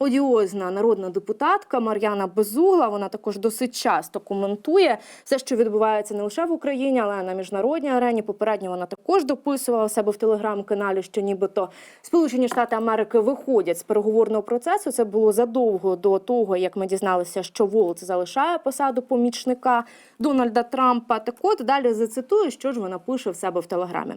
Одіозна народна депутатка Мар'яна Безугла. Вона також досить часто коментує все, що відбувається не лише в Україні, але й на міжнародній арені. Попередньо вона також дописувала в себе в телеграм-каналі, що нібито Сполучені Штати Америки виходять з переговорного процесу. Це було задовго до того, як ми дізналися, що Волц залишає посаду помічника Дональда Трампа. Так от далі зацитую, що ж вона пише в себе в телеграмі.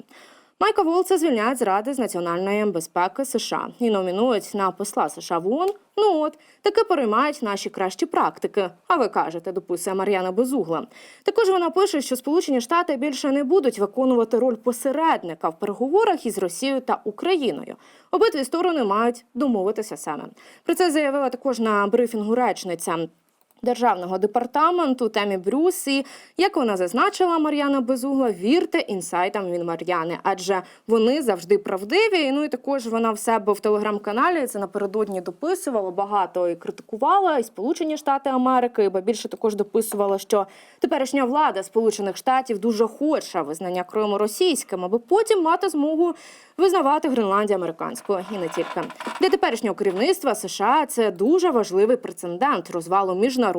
Майка Волца звільняють з Ради з національної безпеки США і номінують на посла США в ООН. Ну от таки переймають наші кращі практики. А ви кажете, дописує Мар'яна Безугла. Також вона пише, що Сполучені Штати більше не будуть виконувати роль посередника в переговорах із Росією та Україною. Обидві сторони мають домовитися саме. Про це заявила також на брифінгу речниця. Державного департаменту темі Брюс і як вона зазначила Мар'яна Безугла, вірте інсайтам від Мар'яни, адже вони завжди правдиві. Ну і також вона в себе в телеграм-каналі це напередодні дописувала багато і критикувала і Сполучені Штати Америки, бо більше також дописувала, що теперішня влада Сполучених Штатів дуже хоче визнання Криму російським, аби потім мати змогу визнавати Гренландію американською і не тільки для теперішнього керівництва США. Це дуже важливий прецедент розвалу міжнародного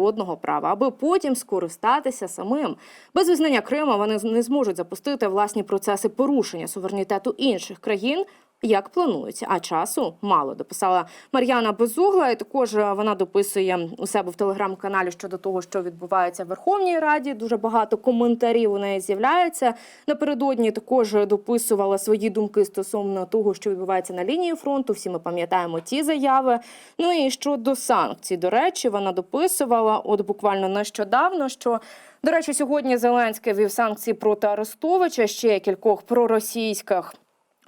права, аби потім скористатися самим без визнання Криму. Вони не зможуть запустити власні процеси порушення суверенітету інших країн. Як планують, а часу мало дописала Мар'яна Безугла. І також е, вона дописує у себе в телеграм-каналі щодо того, що відбувається в Верховній Раді. Дуже багато коментарів у неї з'являється. Напередодні також дописувала свої думки стосовно того, що відбувається на лінії фронту. Всі ми пам'ятаємо ті заяви. Ну і щодо санкцій, до речі, вона дописувала от буквально нещодавно, що. До речі, сьогодні Зеленський вів санкції проти Арестовича, ще кількох проросійських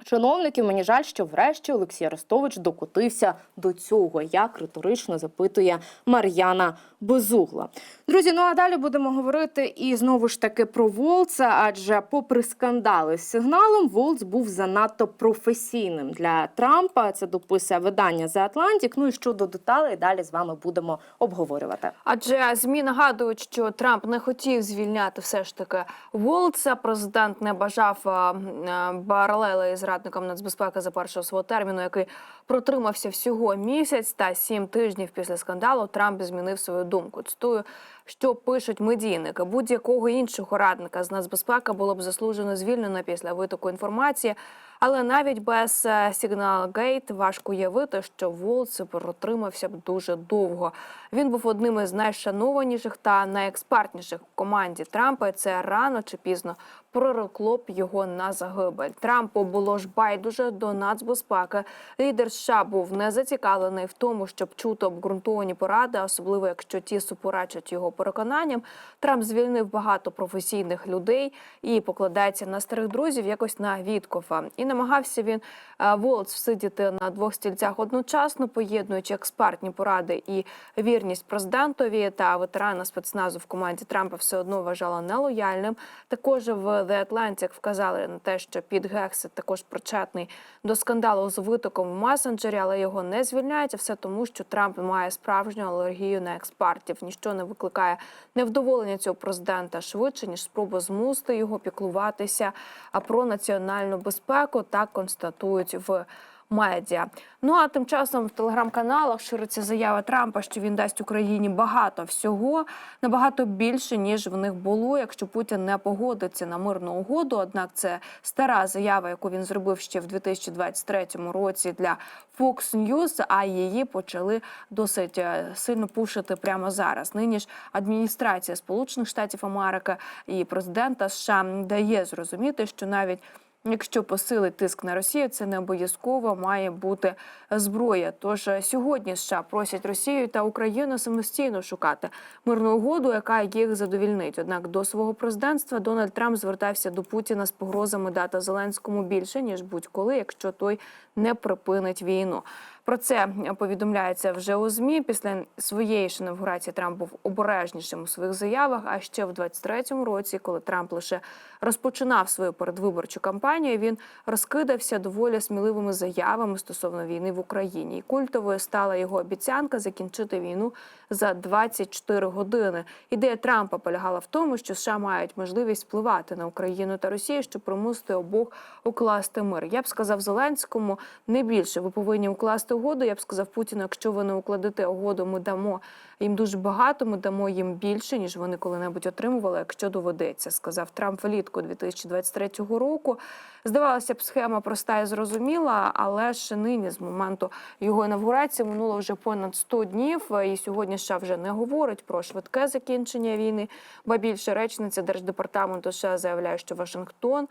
чиновників. Мені жаль, що врешті Олексій Арестович докотився до цього, як риторично запитує Мар'яна Безугла. Друзі, ну а далі будемо говорити і знову ж таки про Волца, адже, попри скандали з сигналом, Волц був занадто професійним для Трампа. Це дописує видання The Atlantic. Ну і щодо деталей, далі з вами будемо обговорювати. Адже змі нагадують, що Трамп не хотів звільняти все ж таки Волца. Президент не бажав а, м, паралели із радником нацбезпеки за першого свого терміну, який протримався всього місяць та сім тижнів після скандалу. Трамп змінив свою думку. Цитую, що пишуть медійники. Будь-якого іншого радника з нацбезпеки було б заслужено звільнено після витоку інформації. Але навіть без е, Signal Gate важко уявити, що Волц протримався б дуже довго. Він був одним із найшанованіших та найекспертніших в команді Трампа. Це рано чи пізно пророкло б його на загибель. Трампу було ж байдуже до нацбезпеки. Лідер США був не зацікавлений в тому, щоб чути обґрунтовані поради, особливо якщо ті суперечать його переконанням. Трамп звільнив багато професійних людей і покладається на старих друзів, якось на Віткофа. І намагався він е, Волц всидіти на двох стільцях одночасно, поєднуючи експертні поради і вірність президентові та ветерана спецназу в команді Трампа все одно вважала нелояльним. Також в The Atlantic вказали на те, що Піт Гексет також причетний до скандалу з витоком в месенджері, але його не звільняють. А Все тому, що Трамп має справжню алергію на експертів. Ніщо не викликає невдоволення цього президента швидше ніж спроба змусити його піклуватися про національну безпеку. Так констатують в. Медіа. Ну а тим часом в телеграм-каналах шириться заява Трампа, що він дасть Україні багато всього, набагато більше ніж в них було, якщо Путін не погодиться на мирну угоду. Однак це стара заява, яку він зробив ще в 2023 році для Fox News, а її почали досить е, сильно пушити прямо зараз. Нині ж адміністрація Сполучених Штатів Америки і президента США дає зрозуміти, що навіть Якщо посилить тиск на Росію, це не обов'язково має бути зброя. Тож е, сьогодні США просять Росію та Україну самостійно шукати мирну угоду, яка їх задовільнить. Однак до свого президентства Дональд Трамп звертався до Путіна з погрозами дати Зеленському більше ніж будь-коли, якщо той не припинить війну. Про це повідомляється вже у змі. Після своєї ж інавгурації Трамп був обережнішим у своїх заявах. А ще в 23-му році, коли Трамп лише розпочинав свою передвиборчу кампанію, він розкидався доволі сміливими заявами стосовно війни в Україні. І культовою стала його обіцянка закінчити війну за 24 години. Ідея Трампа полягала в тому, що США мають можливість впливати на Україну та Росію, щоб примусити обох укласти мир. Я б сказав Зеленському не більше. Ви повинні укласти угоду. Я б сказав Путіну, якщо ви не укладете угоду, ми дамо їм дуже багато. Ми дамо їм більше, ніж вони коли-небудь отримували, якщо доведеться, сказав Трамп влітку 2023 року. Здавалося б, схема проста і зрозуміла, але ж нині з моменту його інавгурації минуло вже понад 100 днів. І сьогодні США вже не говорить про швидке закінчення війни. Ба більше речниця держдепартаменту США заявляє, що Вашингтон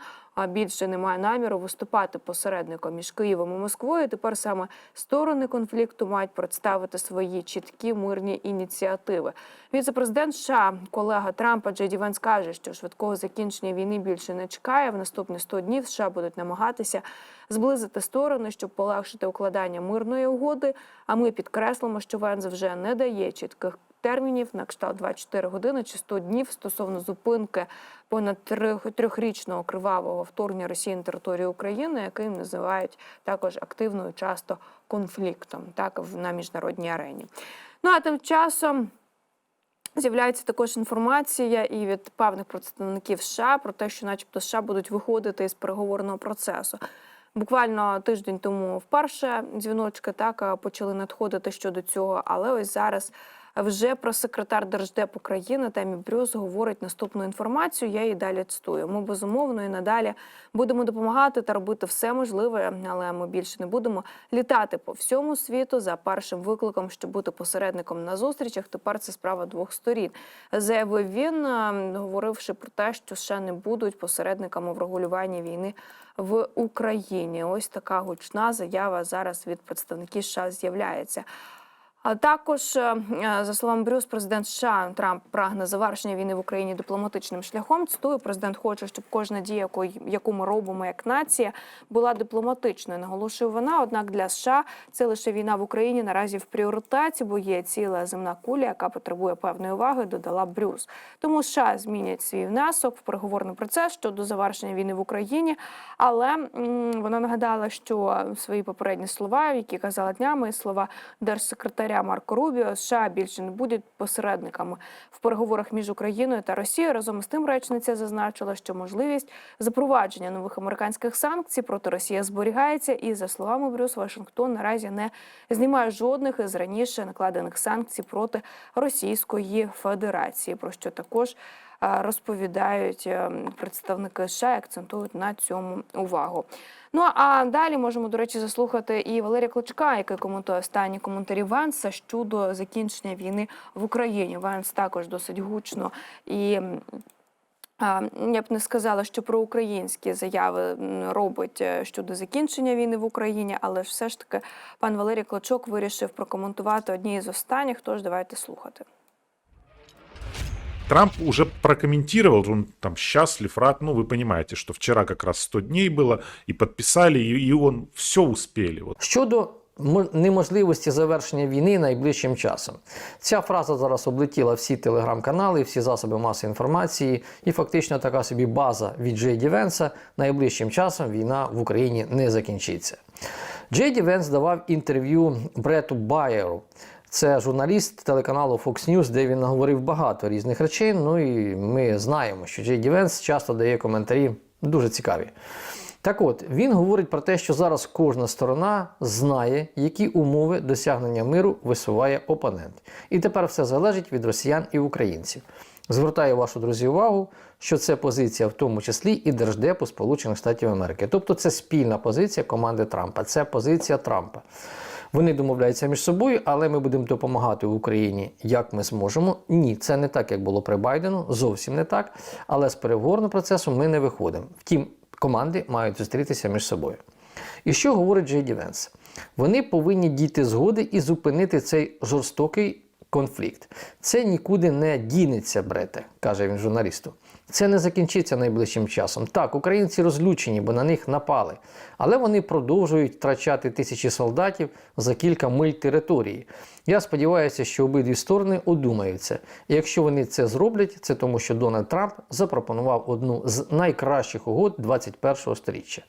більше не має наміру виступати посередником між Києвом і Москвою. Тепер саме сторони конфлікту мають представити свої чіткі мирні ініціативи. Віце-президент США, колега Трампа Джеді Венс каже, що швидкого закінчення війни більше не чекає. В наступні 100 днів США будуть намагатися зблизити сторони, щоб полегшити укладання мирної угоди. А ми підкреслимо, що Венс вже не дає чітких термінів на кшталт 24 години чи 100 днів стосовно зупинки понад трьох- трьохрічного кривавого вторгнення Росії на територію України, який називають також активною часто конфліктом, так на міжнародній арені. Ну а тим часом. З'являється також інформація і від певних представників США про те, що, начебто, США будуть виходити із переговорного процесу. Буквально тиждень тому вперше дзвіночки так почали надходити щодо цього. Але ось зараз вже про секретар Держдеп України Темі Брюс говорить наступну інформацію. Я її далі цитую. Ми безумовно і надалі будемо допомагати та робити все можливе, але ми більше не будемо літати по всьому світу за першим викликом, щоб бути посередником на зустрічах. Тепер це справа двох сторін. Заявив він, е, говоривши про те, що США не будуть посередниками в регулюванні війни в Україні. Ось така гучна заява зараз від представників США з'являється. А також, е, е, за словами Брюс, президент США Трамп прагне завершення війни в Україні дипломатичним шляхом. Цитую, президент хоче, щоб кожна дія, яку, ми робимо як нація, була дипломатичною. Наголошує вона. Однак для США це лише війна в Україні наразі в пріоритеті, бо є ціла земна куля, яка потребує певної уваги. Додала Брюс. Тому США змінять свій внесок в переговорний процес щодо завершення війни в Україні. Але вона нагадала, що свої попередні слова, які казала днями, слова держсекретаря Марко Рубіо, США більше не будуть посередниками в переговорах між Україною та Росією. Разом з тим речниця зазначила, що можливість запровадження нових американських санкцій проти Росії зберігається. І за словами Брюс, Вашингтон наразі не знімає жодних із раніше накладених санкцій проти Російської Федерації, про що також розповідають е, представники США і акцентують на цьому увагу. Ну а далі можемо, до речі, заслухати і Валерія Клочка, який коментує останні коментарі Венса щодо закінчення війни в Україні. Венс також досить гучно і. Я б не сказала, що про українські заяви робить е, щодо закінчення війни в Україні, але все ж таки пан Валерій Клочок вирішив прокоментувати одні із останніх. Тож давайте слухати. Трамп уже прокомментировал, он там счастлив, рад. Ну, вы понимаете, что вчера как раз 100 дней было, и подписали, и, и он все успели. Вот. Щодо мо- неможливості завершення війни найближчим часом. Ця фраза зараз облетіла всі телеграм-канали, всі засоби масової інформації, і фактично така собі база від Джейді Венса. Найближчим часом війна в Україні не закінчиться. Джейді Венс давав інтерв'ю Брету Байеру. Це журналіст телеканалу Fox News, де він наговорив багато різних речей. Ну і ми знаємо, що Джейді Венс часто дає коментарі дуже цікаві. Так от, він говорить про те, що зараз кожна сторона знає, які умови досягнення миру висуває опонент. І тепер все залежить від росіян і українців. Звертаю вашу друзі увагу, що це позиція в тому числі і Держдепу Сполучених Штатів Америки. Тобто це спільна позиція команди Трампа, це позиція Трампа. Вони домовляються між собою, але ми будемо допомагати Україні, як ми зможемо. Ні, це не так, як було при Байдену, зовсім не так. Але з переговорного процесу ми не виходимо. Втім, команди мають зустрітися між собою. І що говорить Джей Дівенс? Вони повинні дійти згоди і зупинити цей жорстокий конфлікт. Це нікуди не дінеться, брете, каже він журналісту. Це не закінчиться найближчим часом. Так, українці розлючені, бо на них напали. Але вони продовжують втрачати тисячі солдатів за кілька миль території. Я сподіваюся, що обидві сторони одумаються. І якщо вони це зроблять, це тому, що Дональд Трамп запропонував одну з найкращих угод 21-го сторіччя.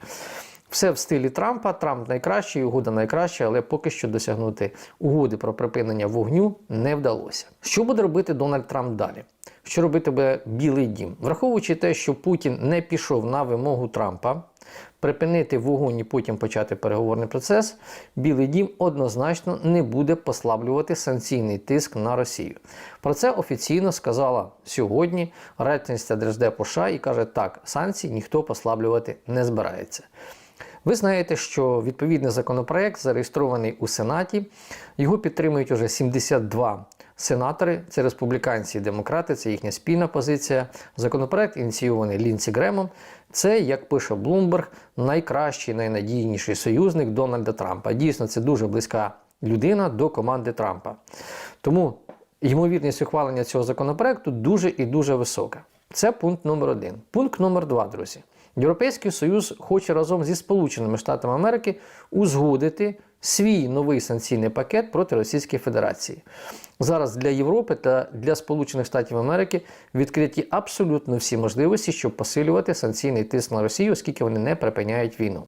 Все в стилі Трампа. Трамп найкращий, угода найкраща, але поки що досягнути угоди про припинення вогню не вдалося. Що буде робити Дональд Трамп далі? Що робитиме Білий Дім? Враховуючи те, що Путін не пішов на вимогу Трампа, припинити вогонь і потім почати переговорний процес, Білий Дім однозначно не буде послаблювати санкційний тиск на Росію. Про це офіційно сказала сьогодні речниця Держдепу США і каже, так, санкції ніхто послаблювати не збирається. Ви знаєте, що відповідний законопроект зареєстрований у Сенаті. Його підтримують уже 72 сенатори. Це республіканці і демократи, це їхня спільна позиція. Законопроект ініційований Лінсі Гремом. Це, як пише Блумберг, найкращий, найнадійніший союзник Дональда Трампа. Дійсно, це дуже близька людина до команди Трампа. Тому ймовірність ухвалення цього законопроекту дуже і дуже висока. Це пункт номер один. Пункт номер два, друзі. Європейський Союз хоче разом зі Сполученими Штатами Америки узгодити свій новий санкційний пакет проти Російської Федерації. Зараз для Європи та для Сполучених Штатів Америки відкриті абсолютно всі можливості, щоб посилювати санкційний тиск на Росію, оскільки вони не припиняють війну.